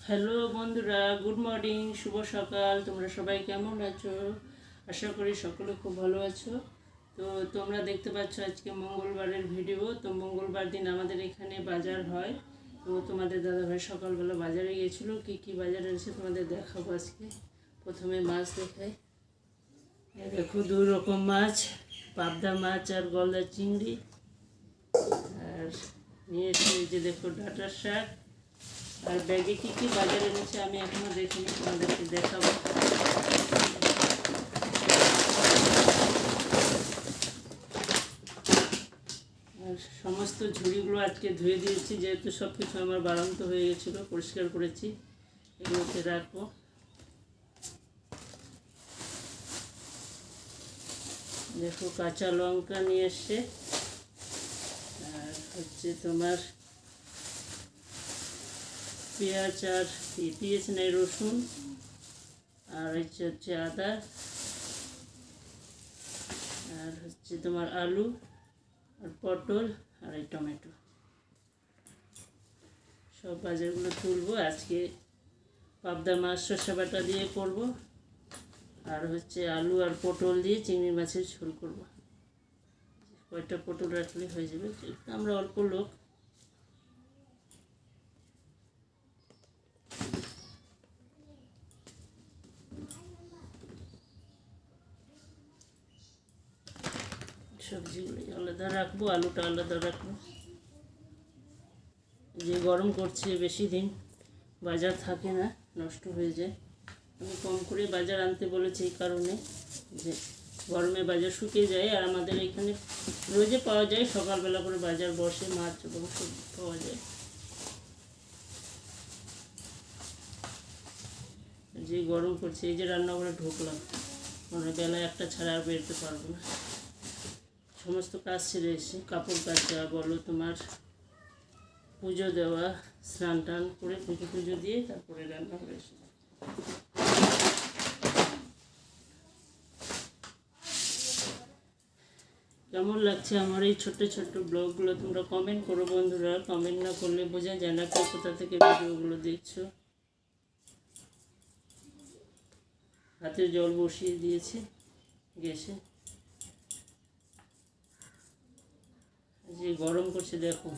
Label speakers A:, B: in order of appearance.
A: Hello বন্ধুরা, good morning, শুভ সকাল। তোমরা সবাই কেমন আছো? আশা করি সকলে খুব ভালো আছো। তো তোমরা দেখতে পাচ্ছ আজকে মঙ্গলবারের ভিডিও। তো মঙ্গলবার দিন আমাদের এখানে বাজার হয়। তো তোমাদের দাদাভাই সকালবেলা বাজারে গিয়েছিল কী কী বাজার এনেছে তোমাদের দেখাবো আজকে? প্রথমে মাছ দেখাই। দেখো, দু রকম মাছ, পাবদা মাছ আর গলদা চিংড়ি। আর নিয়ে এসে যে দেখো ডাটার শাক। আর ব্যাগে কী কী বাজারে এনেছে আমি এখনও দেখিনি, তোমাদেরকে দেখাবো। আর সমস্ত ঝুড়িগুলো আজকে ধুয়ে দিয়েছি, যেহেতু সব কিছু আমার বাড়ন্ত হয়ে গেছিল, পরিষ্কার করেছি, এগুলোতে রাখব। দেখো, কাঁচা লঙ্কা নিয়ে এসছে, আর হচ্ছে তোমার পেঁয়াজ আর পেঁয়াজ নেই, রসুন আর হচ্ছে হচ্ছে আদা আর হচ্ছে তোমার আলু আর পটল আর এই টমেটো। সব বাজারগুলো তুলবো, আজকে পাবদা মাছ, সর্ষে বাটা দিয়ে করব আর হচ্ছে আলু আর পটল দিয়ে চিংড়ি মাছের ঝোল করব। কয়টা পটল রাখলে হয়ে যাবে? আমরা অল্প লোক। সবজিগুলো আলাদা রাখব, আলুটা আলাদা রাখব। যে গরম করছে বেশি দিন, বাজার থাকে না, নষ্ট হয়ে যায়। আমি কম করে বাজার আনতে বলেছি এই কারণে যে গরমে বাজার শুকিয়ে যায়, আর আমাদের এখানে রোজে পাওয়া যায়, সকালবেলা করে বাজার বসে, মাছ এবং সবজি পাওয়া যায়। যে গরম করছে, এই যে রান্নাঘরে ঢুকলাম মানে বেলায় একটা ছাড়া আর বেরোতে পারব না। সমস্ত কাজ সেরে এসে কাপড় কাচা, বলো তোমার পুজো দেওয়া, স্নান টান করে পুজো পুজো দিয়ে তারপরে রান্না করে এসে। কেমন লাগছে আমার এই ছোট্ট ছোট্ট ব্লগগুলো তোমরা কমেন্ট করো বন্ধুরা। কমেন্ট না করলে বোঝা যায় না কে কোথা থেকে ভিডিওগুলো দেখছ। হাতে জল বসিয়ে দিয়েছে গ্যাসে যে গরম করছে দেখো।